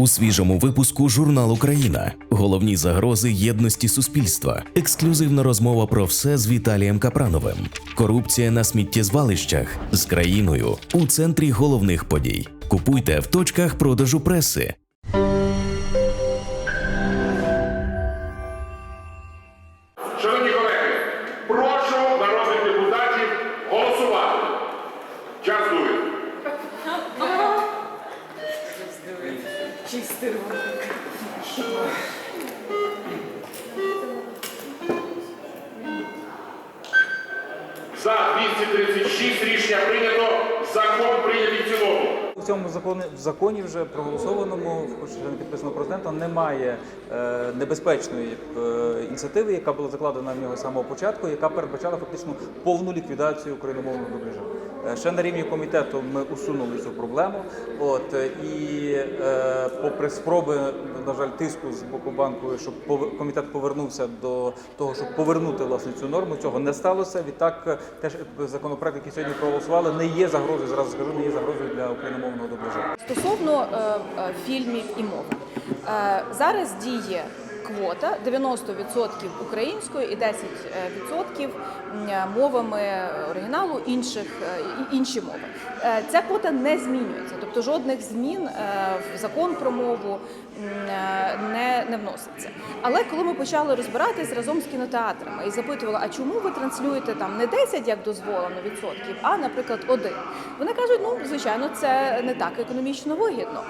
У свіжому випуску журнал Україна. Головні загрози єдності суспільства. Ексклюзивна розмова про все з Віталієм Капрановим. Корупція на сміттєзвалищах з країною у центрі головних подій. Купуйте в точках продажу преси. Цьому законі в законі вже проголосованому, хоч ще не підписано президентом, немає е, небезпечної е, ініціативи, яка була закладена в нього з самого початку, яка передбачала фактично повну ліквідацію україномовного дубляжа. Е, ще на рівні комітету ми усунули цю проблему. От е, і е, попри спроби, на жаль, тиску з боку банку, щоб комітет повернувся до того, щоб повернути власне цю норму, цього не сталося. Відтак, е, теж законопроект, який сьогодні проголосували, не є загрозою. Зразу скажу, не є загрозою для україномовного дубляжа. Стосовно е, фільмів і мови. Е, зараз діє квота 90% українською і 10% мовами оригіналу інших е, інші мови. Е, Ця квота не змінюється, тобто жодних змін е, в закон про мову е, не, не вноситься. Але коли ми почали розбиратись разом з кінотеатрами і запитували, а чому ви транслюєте там не 10, як дозволено відсотків, а наприклад один. Вони кажуть, ну звичайно, це не так економічно вигідно,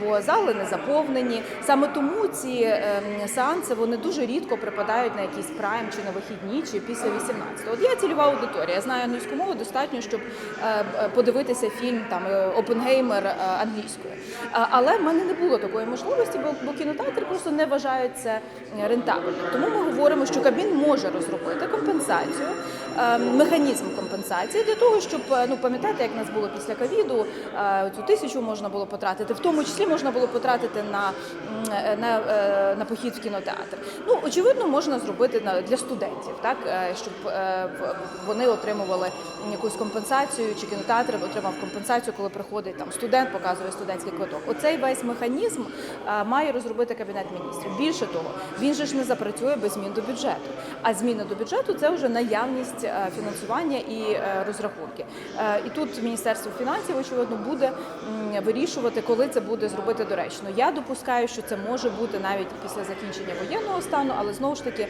бо зали не заповнені. Саме тому ці сеанси вони дуже рідко припадають на якийсь прайм чи на вихідні, чи після 18. От я цільова аудиторія. Я знаю англійську мову достатньо, щоб е, подивитися фільм там е, Опенгеймер е, англійською. Але в мене не було такої можливості, бо, бо кінотеатри просто не вважають це рентабельним. Тому ми говоримо, що Кабмін може розробити компенсацію, механізм компенсації для того, щоб е, ну пам'ятаєте, як нас було після ковіду, е, цю тисячу можна було потратити, в тому числі можна було потратити на, е, на, е, на похід в кінотеатр. Ну очевидно, можна зробити на для студентів, так е, щоб е, вони отримували якусь компенсацію, чи кінотеатр отримав компенсацію, коли приходить там студент, показує студентський квиток. Оцей весь механізм е, має розробити кабінет міністрів. Більше того, він же ж не запрацює без змін до бюджету. А зміни до бюджету це вже наявність е, фінансування і е, розрахунки. Е, І тут міністерство фінансів очевидно буде вирішувати, коли це буде зробити доречно. Я допускаю, що це може бути навіть після закінчення воєнного стану, але знову ж таки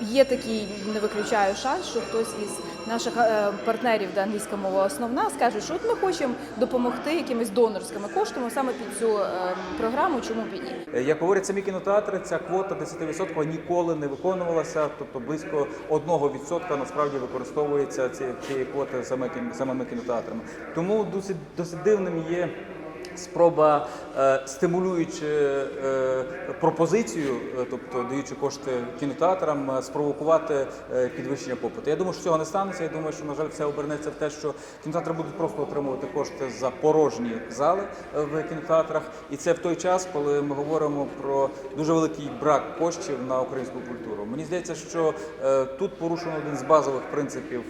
є такий, не виключаю шанс, що хтось із наших партнерів, де англійська мова основна, скаже, що от ми хочемо допомогти якимись донорськими коштами саме під цю програму, чому б і ні. Е, Як говорять самі кінотеатри, ця квота 10% ніколи не виконувалася, тобто близько 1% насправді використовується цієї квоти самими кінотеатрами. Тому досить досить дивним є. Спроба е, стимулюючи е, пропозицію, е, тобто даючи кошти кінотеатрам, спровокувати підвищення попиту. Я думаю, що цього не станеться. Я думаю, що на жаль, все обернеться в те, що кінотеатри будуть просто отримувати кошти за порожні зали в кінотеатрах, і це в той час, коли ми говоримо про дуже великий брак коштів на українську культуру. Мені здається, що тут порушено один з базових принципів,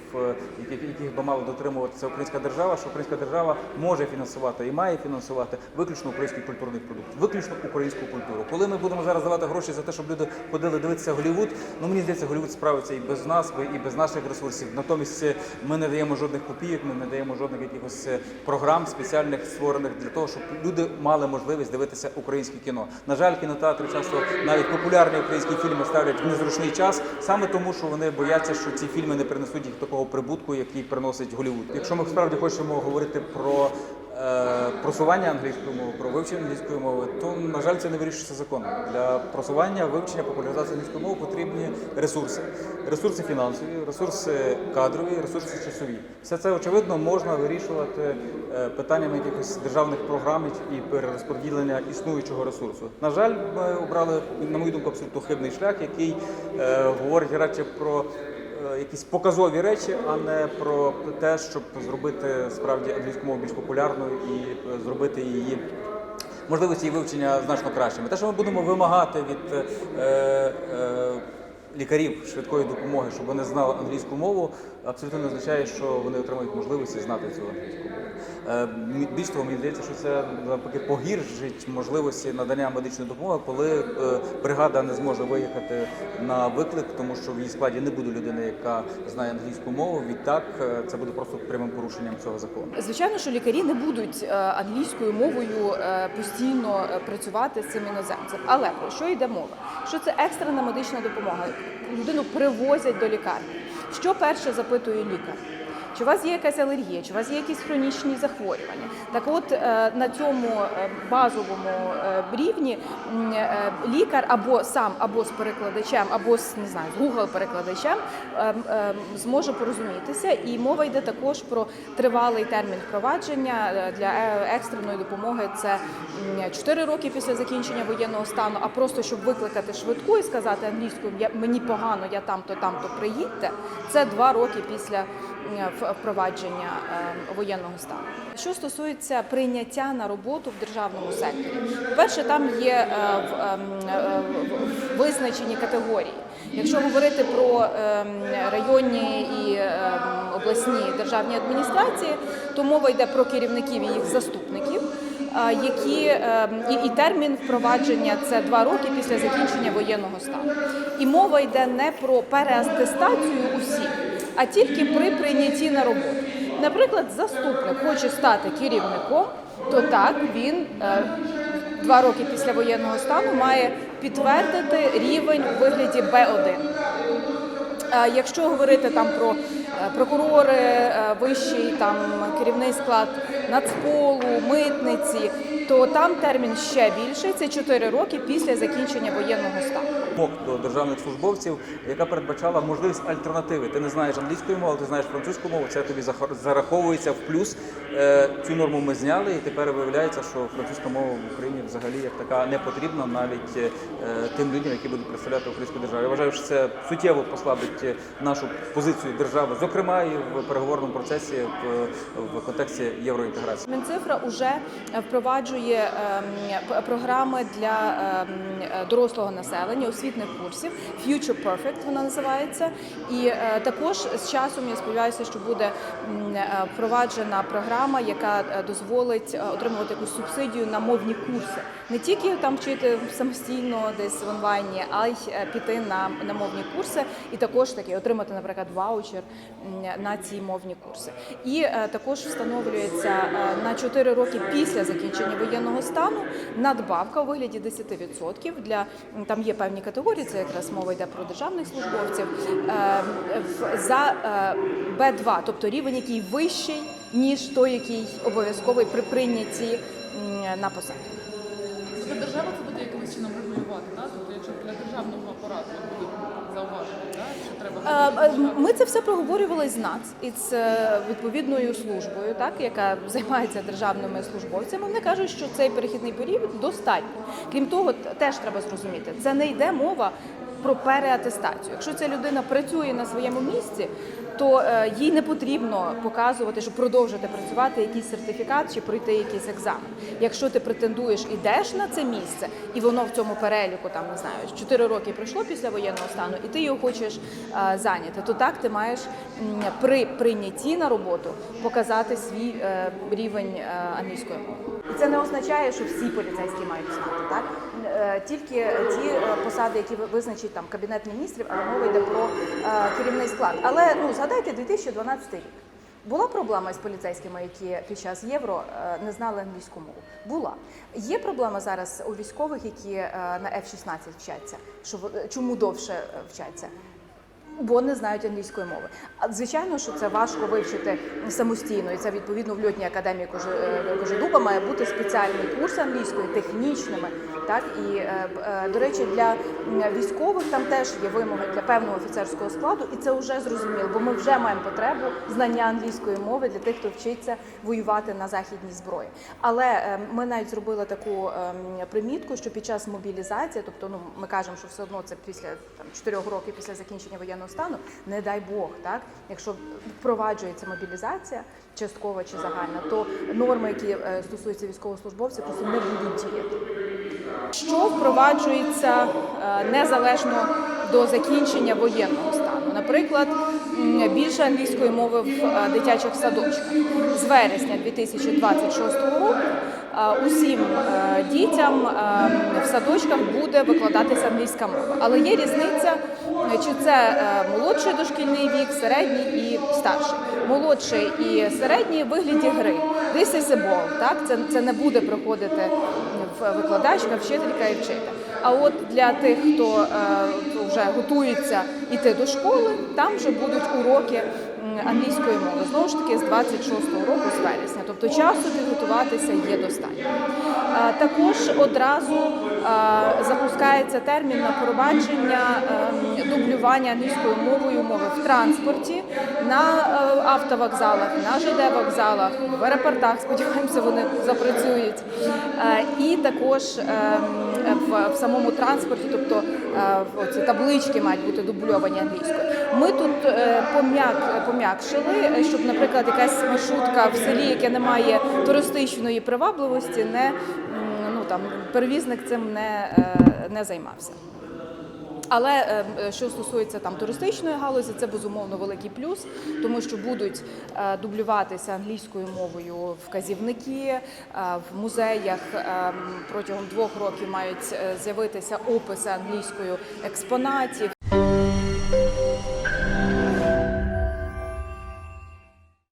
яких би мала дотримуватися українська держава, що українська держава може фінансувати і має фінансувати виключно український культурний продукт, виключно українську культуру. Коли ми будемо зараз давати гроші за те, щоб люди ходили дивитися Голівуд, ну мені здається, Голівуд справиться і без нас, і без наших ресурсів. Натомість е, ми не даємо жодних копійок, ми не даємо жодних якихось е, програм спеціальних створених для того, щоб люди мали можливість дивитися українське кіно. На жаль, кінотеатри часто навіть популярні українські фільми ставлять в незручний час, саме тому, що вони бояться, що ці фільми не принесуть їх такого прибутку, який приносить Голівуд. Якщо ми справді хочемо говорити про просування англійської мови, про вивчення англійської мови, то на жаль, це не вирішується законом. Для просування, вивчення, популяризації англійської мови потрібні ресурси, ресурси фінансові, ресурси кадрові, ресурси часові. Все це очевидно можна вирішувати е, питаннями якихось державних програм і перерозподілення існуючого ресурсу. На жаль, ми обрали, на мою думку, абсолютно хибний шлях, який е, говорить радше про е, якісь показові речі, а не про те, щоб зробити справді англійську мову більш популярною і е, зробити її. Можливості її вивчення значно кращими. Те, що ми будемо вимагати від е, е, лікарів швидкої допомоги, щоб вони знали англійську мову, абсолютно не означає, що вони отримують можливості знати цю англійську мову. Е, Більш того, мені здається, що це навпаки погіршить можливості надання медичної допомоги, коли е, бригада не зможе виїхати на виклик, тому що в її складі не буде людини, яка знає англійську мову. Відтак е, це буде просто прямим порушенням цього закону. Звичайно, що лікарі не будуть англійською мовою постійно працювати з цим іноземцем. Але про що йде мова? Що це екстрена медична допомога? Людину привозять до лікарні. Що перше запитує лікар? Чи у вас є якась алергія, чи у вас є якісь хронічні захворювання? Так от е, на цьому е, базовому е, рівні лікар або сам, або з перекладачем, або з не знаю, з Google перекладачем е, е, зможе порозумітися. І мова йде також про тривалий термін впровадження для екстреної допомоги. Це м, 4 роки після закінчення воєнного стану. А просто щоб викликати швидку і сказати англійською «Я- мені погано, я там то там то приїдьте. Це 2 роки після впровадження е, воєнного стану. Що стосується прийняття на роботу в державному секторі, по-перше, там є е, ем, е, визначені категорії. Якщо говорити про ем, районні і ем, обласні державні адміністрації, то мова йде про керівників і їх заступників. Які ем, і, і термін впровадження це два роки після закінчення воєнного стану, і мова йде не про переатестацію усіх, а тільки при прийнятті на роботу. Наприклад, заступник хоче стати керівником, то так він е, два роки після воєнного стану має підтвердити рівень у вигляді Б1. Е, Якщо говорити там про е, прокурори, вищий там керівний склад нацполу, митниці, то там термін ще більший це 4 роки після закінчення воєнного стану. вимог до державних службовців, яка передбачала можливість альтернативи. Ти не знаєш англійської мови, ти знаєш французьку мову. Це тобі зараховується в плюс. Е, Цю норму ми зняли, і тепер виявляється, що французька мова в Україні взагалі як така не потрібна навіть е, тим людям, які будуть представляти українську державу. Я вважаю, що це суттєво послабить е, нашу позицію держави, зокрема і в переговорному процесі в контексті євроінтеграції. Мінцифра вже впроваджує ем, програми для ем, е, дорослого населення, освітних курсів. Future Perfect вона називається. І е, також з часом я сподіваюся, що буде е, впроваджена програма, яка е, дозволить е, отримувати якусь субсидію на мовні курси. Не тільки там вчити самостійно десь в онлайні, а й е, піти на, на мовні курси і також таки отримати, наприклад, ваучер на ці мовні курси. І е, також встановлюється е, на 4 роки після закінчення воєнного стану надбавка у вигляді 10% для там є певні категорії. Це якраз мова йде про державних службовців е, за е, Б2, тобто рівень, який вищий ніж той, який обов'язковий при прийнятті на посаду. Тобто держава це буде якимось чином регулювати, да? тобто якщо для державного апарату буде зауваження, Ми це все проговорювали з НАЦ із е, відповідною службою, так яка займається державними службовцями. Вони кажуть, що цей перехідний період достатньо. Крім того, теж треба зрозуміти, це не йде мова про переатестацію. Якщо ця людина працює на своєму місці, то е, їй не потрібно показувати, щоб продовжити працювати якийсь сертифікат чи пройти якийсь екзамен. Якщо ти претендуєш ідеш на це місце, і воно в цьому переліку там не знаю, 4 роки пройшло після воєнного стану, і ти його хочеш е, зайняти, то так ти маєш при прийнятті на роботу показати свій е, рівень англійської мови. Це не означає, що всі поліцейські мають знати, так тільки ті посади, які визначить там кабінет міністрів, але мова йде про керівний склад. Але ну згадайте 2012 рік. Була проблема з поліцейськими, які під час євро е, не знали англійську мову. Була є проблема зараз у військових, які е, на F-16 вчаться. Що в- чому довше е, вчаться? Бо не знають англійської мови. Звичайно, що це важко вивчити самостійно, і це відповідно в льотній академії е, Кожедуба має бути спеціальний курс англійської, технічними. Так і е, е, до речі, для військових там теж є вимоги для певного офіцерського складу, і це вже зрозуміло, бо ми вже маємо потребу знання англійської мови для тих, хто вчиться воювати на західній зброї. Але е, ми навіть зробили таку ем, примітку, що під час мобілізації, тобто ну ми кажемо, що все одно це після там 4 років після закінчення воєнного стану, не дай Бог, так якщо впроваджується мобілізація часткова чи загальна, то норми, які стосуються військовослужбовців, просто не будуть діяти. Що впроваджується е, незалежно до закінчення воєнного стану. Наприклад, більше англійської мови в е, дитячих садочках з вересня 2026 року. е, Усім дітям в садочках буде викладатися англійська мова, але є різниця, чи це молодший дошкільний вік, середній і старший. Молодший і середній вигляді гри. This is a ball, так це, це не буде проходити викладачка, вчителька і вчитель. А от для тих, хто е, вже готується йти до школи, там вже будуть уроки англійської мови. Знову ж таки, з 26-го року, з вересня. Тобто часу підготуватися є достатньо. Також одразу запускається термін на пробачення. ем, дублювання англійською мовою мови в транспорті, на е, автовокзалах, на ЖД вокзалах, в аеропортах. Сподіваємося, вони запрацюють. Е, І також ем, в, самому транспорті, тобто е, ці таблички мають бути дубльовані англійською. Ми тут пом'як, пом'якшили, щоб, наприклад, якась маршрутка в селі, яке не має туристичної привабливості, не ну там перевізник цим не, не займався. Але е, е, що стосується там туристичної галузі, це безумовно великий плюс, тому що будуть е, дублюватися англійською мовою вказівники е, в музеях е, протягом двох років мають з'явитися описи англійською експонатів.